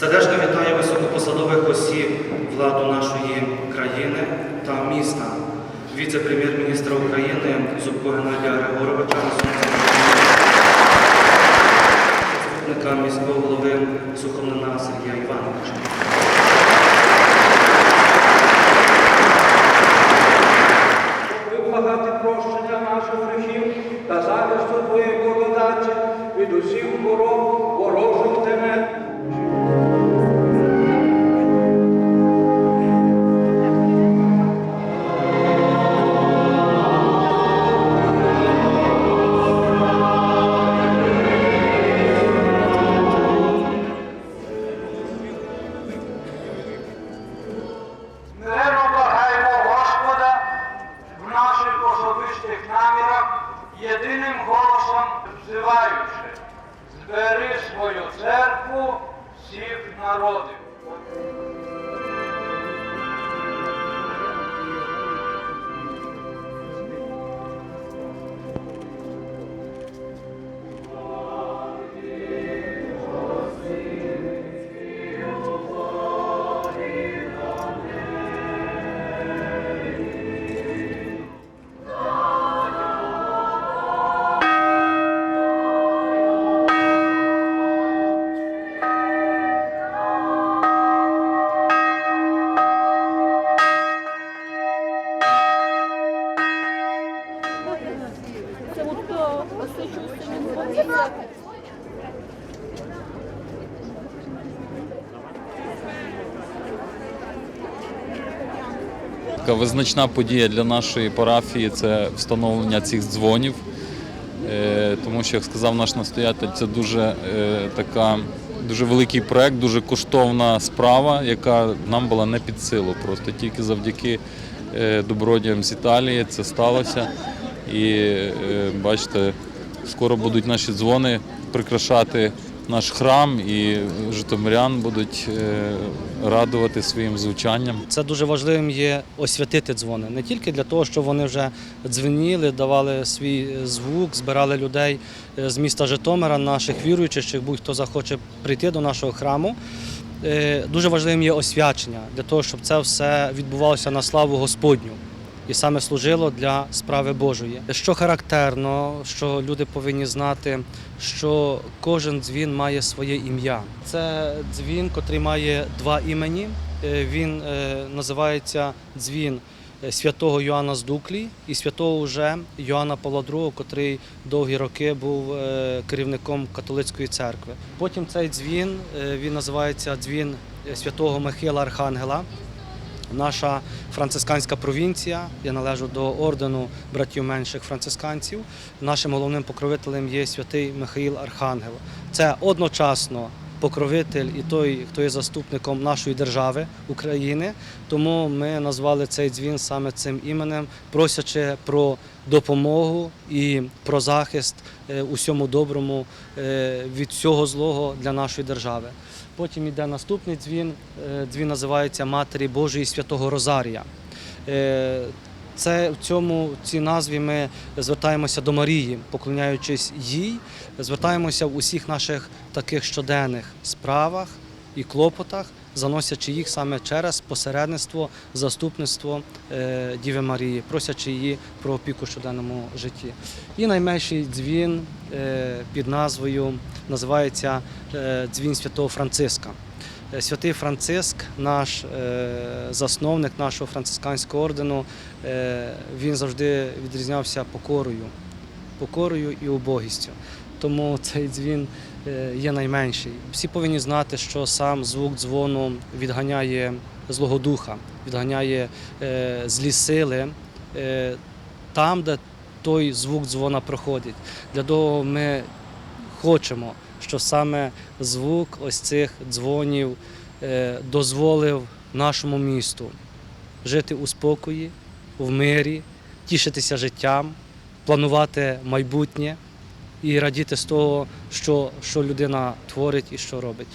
Сердечно вітаю високопосадових осіб владу нашої країни та міста, віце-прем'єр-міністра України Зубко Геннадія Григоровича, заступника міського голови Сухомлина Сергія Івановича. вимагати прощення наших гріхів та захисту Твоєї благодаті від усіх хвороб, єдиним голосом взиваючи, збери свою церкву всіх народів. Така визначна подія для нашої парафії це встановлення цих дзвонів. Е, Тому що, як сказав наш настоятель, це дуже е, така. Дуже великий проект, дуже коштовна справа, яка нам була не під силу. Просто тільки завдяки е, добродіям з Італії це сталося. І е, бачите, скоро будуть наші дзвони прикрашати наш храм, і житомирян будуть е, радувати своїм звучанням. Це дуже важливим є освятити дзвони. Не тільки для того, щоб вони вже дзвеніли, давали свій звук, збирали людей е, з міста Житомира, наших віруючих, чи будь-хто захоче прийти до нашого храму. Е, Дуже важливим є освячення для того, щоб це все відбувалося на славу Господню і саме служило для справи Божої. Що характерно, що люди повинні знати, що кожен дзвін має своє ім'я. Це дзвін, котрий має два імені. Е, Він е, називається дзвін е, святого Йоанна з Дуклі і святого уже Йоанна Павла II, котрий довгі роки був керівником католицької церкви. Потім цей дзвін він називається дзвін святого Михайла Архангела. Наша францисканська провінція, я належу до ордену братів менших францисканців. Нашим головним покровителем є святий Михаїл Архангел. Це одночасно покровитель і той, хто є заступником нашої держави України. Тому ми назвали цей дзвін саме цим іменем, просячи про допомогу і про захист е, усьому доброму е, від всього злого для нашої держави. Потім йде наступний дзвін. е, Дзвін називається Матері Божої Святого Розарія. Це в цьому в цій назві ми звертаємося до Марії, поклоняючись їй, звертаємося в усіх наших таких щоденних справах і клопотах, заносячи їх саме через посередництво, заступництво е, Діви Марії, просячи її про опіку в щоденному житті. І найменший дзвін е, під назвою називається е, дзвін святого Франциска. Е, Святий Франциск, наш е, засновник нашого францисканського ордену, е, він завжди відрізнявся покорою, покорою і убогістю. Тому цей дзвін є найменший. Всі повинні знати, що сам звук дзвону відганяє злого духа, відганяє злі сили там, де той звук дзвона проходить. Для того ми хочемо, щоб саме звук ось цих дзвонів е, дозволив нашому місту жити у спокої, в мирі, тішитися життям, планувати майбутнє і радіти з того, що, що людина творить і що робить.